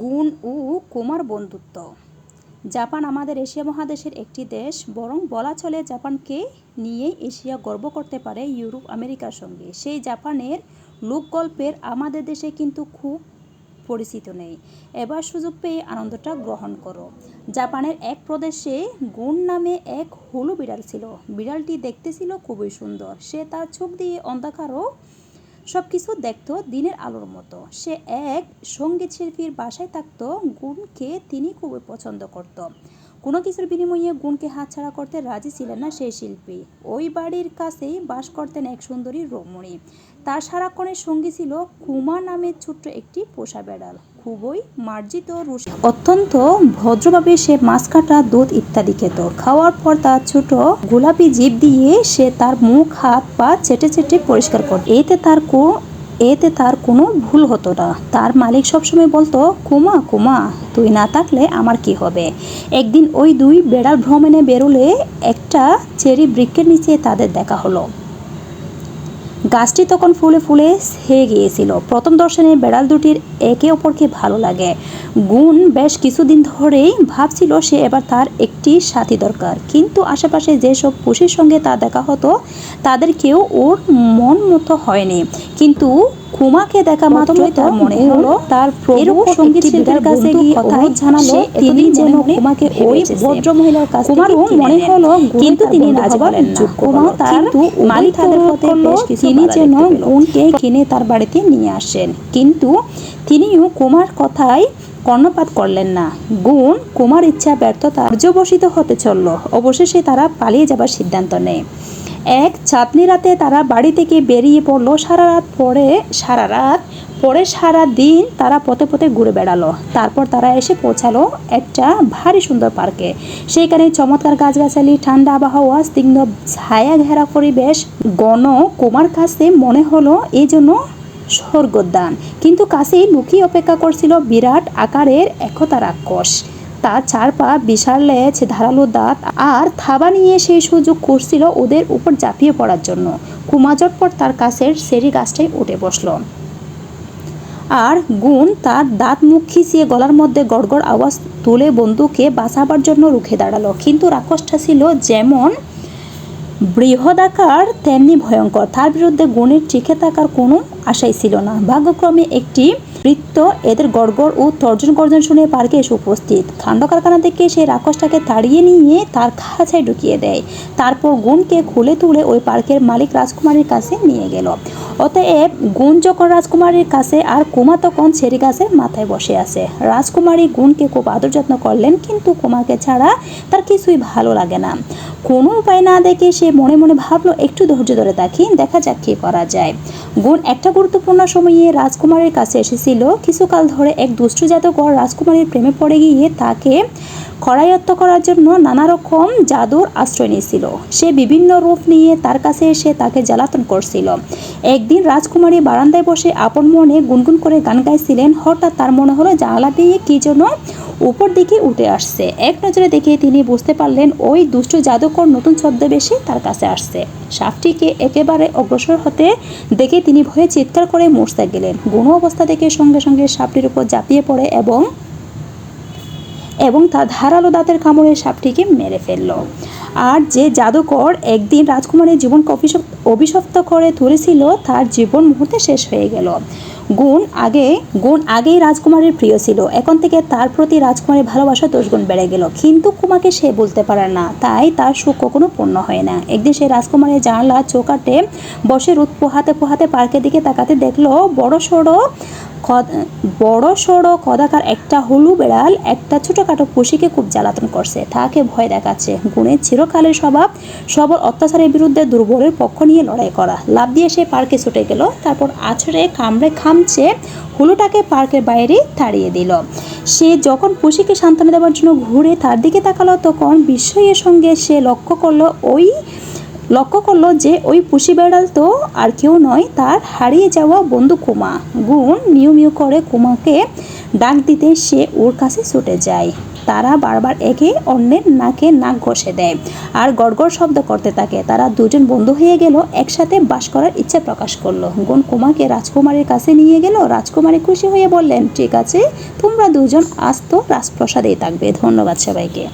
গুণ ও কুমার বন্ধুত্ব। জাপান আমাদের এশিয়া মহাদেশের একটি দেশ। বরং বলা চলে জাপানকে নিয়ে এশিয়া গর্ব করতে পারে ইউরোপ, আমেরিকার সঙ্গে। সেই জাপানের লোকগল্পের আমাদের দেশে কিন্তু খুব পরিচিত নেই। এবার সুযোগ পেয়ে আনন্দটা গ্রহণ করো। জাপানের এক প্রদেশে গুণ নামে এক হলু বিড়াল ছিল। বিড়ালটি দেখতে ছিল খুবই সুন্দর। সে তার চোখ দিয়ে অন্ধকারও সব কিছু দেখত দিনের আলোর মতো। সে এক সংগীত শিল্পীর বাসায় থাকত, গুণকে তিনি খুবই পছন্দ করত। কোনো কিছুর বিনিময়ে গুণকে হাতছাড়া করতে রাজি ছিলেন না সেই শিল্পী। ওই বাড়ির কাছেই বাস করতেন এক সুন্দরী রমণী। তার সারাক্ষণের সঙ্গী ছিল কুমা নামের ছোট্ট একটি পোষা বেড়াল। খুবই মার্জিত রুশি। অত্যন্ত ভদ্রভাবে সে মাছ কাটা, দুধ ইত্যাদি খেত। খাওয়ার পর তার ছোট গোলাপি জিভ দিয়ে সে তার মুখ, হাত, পা চেটে চেটে পরিষ্কার করত। এতে তার কো, এতে তার কোনো ভুল হতো না। তার মালিক সবসময় বলতো, কুমা কুমা, তুই না থাকলে আমার কি হবে? একদিন ওই দুই বেড়াল ভ্রমণে বেরোলে একটা চেরি বৃক্ষের নিচে তাদের দেখা হলো। গাছটি তখন ফুলে ফুলে হয়ে গিয়েছিল। প্রথম দর্শনে বেড়াল দুটির একে অপরকে ভালো লাগে। গুণ বেশ কিছুদিন ধরেই ভাবছিল সে এবার তার একটি সাথী দরকার। কিন্তু আশেপাশে যেসব পুষির সঙ্গে তা দেখা হতো, তাদের কেউ ওর মন মতো হয়নি। কিন্তু কুমাকে দেখা মাত্রই তার মনে হলো তার প্রভু সংগীত শিল্পীর কাছে গিয়ে অনুরোধ জানালো তিনি যেন কুমাকে ওই ভদ্র মহিলার কাছে কুমারও মনে হলো কিন্তু তিনি রাজি হলেন। না কুমাও তার মালিক তাদের পথে তিনি যেন গুণকে কিনে তার বাড়িতে নিয়ে আসেন। কিন্তু তিনিও কুমার কথায় কর্ণপাত করলেন না। গুণ কুমার ইচ্ছা ব্যর্থতা পর্যবসিত হতে চলল। অবশেষে তারা পালিয়ে যাবার সিদ্ধান্ত নেয়। এক চাঁদনি রাতে তারা বাড়ি থেকে বেরিয়ে পড়ল সারা রাত পরে সারা রাত পরে সারা দিন তারা পথে পথে ঘুরে বেড়ালো। তারপর তারা এসে পৌঁছালো একটা ভারী সুন্দর পার্কে। সেইখানে চমৎকার গাছগাছালি, ঠান্ডা আবহাওয়া, স্নিগ্ধ ছায়া ঘেরা পরিবেশ গণ কুমার কাছে মনে হলো এই জন্য স্বর্গদান কিন্তু কাছেই লুকিয়ে অপেক্ষা করছিল বিরাট আকারের একতা রাক্ষস তার চার পা বিশাল লেজ, ধারালো দাঁত আর থাবা নিয়ে সেই সুযোগ করছিল ওদের উপর ঝাঁপিয়ে পড়ার জন্য। কুমা চটপট তার কাছের সেরি গাছটাই উঠে বসল। আর গুণ তার দাঁত মুখ খিচিয়ে গলার মধ্যে গড়গড় আওয়াজ তুলে বন্ধুকে বাঁচাবার জন্য রুখে দাঁড়াল। কিন্তু রাক্ষসটা ছিল যেমন বৃহদাকার, তেমনি ভয়ঙ্কর। তার বিরুদ্ধে গুণের টিকে থাকার কোনো আশাই ছিল না। ভাগ্যক্রমে একটি বৃত্ত। এদের গড়গড় ও তর্জন গর্জন শুনে পার্কে এসে উপস্থিত। কাণ্ড কারখানা থেকে সেই রাক্ষসটাকে তাড়িয়ে নিয়ে তার খাঁচায় ঢুকিয়ে দেয়। তারপর গুণকে খুলে তুলে ওই পার্কের মালিক রাজকুমারীর কাছে নিয়ে গেল। অতএব গুণ যখন রাজকুমারীর কাছে আর কুমা তখন ছেড়ি গাছের মাথায় বসে আছে। রাজকুমারী গুণকে খুব আদর যত্ন করলেন, কিন্তু কুমাকে ছাড়া তার কিছুই ভালো লাগে না। কোনো উপায় না দেখে সে মনে মনে ভাবলো, একটু ধৈর্য ধরে থাকি দেখা যাক কী করা যায়। গুণ একটা গুরুত্বপূর্ণ সময়ে রাজকুমারের কাছে এসেছিল। কিছুকাল ধরে এক দুষ্ট জাদুকর রাজকুমারীর প্রেমে পড়ে গিয়ে তাকে করায়ত্ত করার জন্য নানা রকম জাদুর আশ্রয় নিয়েছিল। সে বিভিন্ন রূপ নিয়ে তার কাছে এসে তাকে জ্বালাতন করছিল। একদিন রাজকুমারী বারান্দায় বসে আপন মনে গুনগুন করে গান গাইছিলেন। হঠাৎ তার মনে হলো জানালা দিয়ে কী যেন উপর দিকে উঠে আসছে। এক নজরে দেখে তিনি বুঝতে পারলেন, ওই দুষ্ট জাদুকর নতুন ছদ্মবেশে তার কাছে আসছে। সাপটিকে একেবারে অগ্রসর হতে দেখে তিনি ভয়ে চিৎকার করে মরতে গেলেন। গুণ অবস্থা দেখে সঙ্গে সঙ্গে সাপটির উপর ঝাঁপিয়ে পড়ে এবং এবং তার ধারালো দাঁতের কামড়ে সাপটিকে মেরে ফেলল। আর যে জাদুকর একদিন রাজকুমারের জীবনকে অভিশপ্ত করে তুলেছিল, তার জীবন মুহূর্তে শেষ হয়ে গেল। গুণ আগে, গুণ আগেই রাজকুমারের প্রিয় ছিল। এখন থেকে তার প্রতি রাজকুমারের ভালোবাসা দোষগুণ বেড়ে গেল। কিন্তু কুমাকে সে বলতে পারে না। তাই তার সুখ কখনো পূর্ণ হয় না। একদিন সে রাজকুমারের জানলা চোকাটে বসে রোদ পোহাতে পোহাতে পার্কের দিকে তাকাতে দেখল বড় সড়ো বড় সড়ো কদাকার একটা হলু বেড়াল একটা ছোটোখাটো পুষিকে খুব জ্বালাতন করছে। তাকে ভয় দেখাচ্ছে। গুণের চিরকালের স্বভাব সবর অত্যাচারের বিরুদ্ধে দুর্বলের পক্ষ নিয়ে লড়াই করা। লাভ দিয়ে সে পার্কে ছুটে গেল, তারপর আছড়ে কামড়ে খামছে হুলুটাকে পার্কের বাইরে তাড়িয়ে দিল। সে যখন পুষিকে সান্ত্বনা দেওয়ার জন্য ঘুরে তার দিকে তাকালো, তখন বিস্ময়ের সঙ্গে সে লক্ষ্য করল, ওই লক্ষ্য করল যে ওই পুষি বেড়াল তো আর কেউ নয়, তার হারিয়ে যাওয়া বন্ধু কুমা। গুণ মিউ মিউ করে কুমাকে ডাক দিতে সে ওর কাছে ছুটে যায়। তারা বারবার একে অন্যের নাকে নাক ঘষে দেয় আর গড়গড় শব্দ করতে থাকে। তারা দুজন বন্ধু হয়ে গেল, একসাথে বাস করার ইচ্ছা প্রকাশ করল। গুণ কুমাকে রাজকুমারের কাছে নিয়ে গেল। রাজকুমারী খুশি হয়ে বললেন, ঠিক আছে, তোমরা দুজন আজ তো রাজপ্রসাদেই থাকবে। ধন্যবাদ সবাইকে।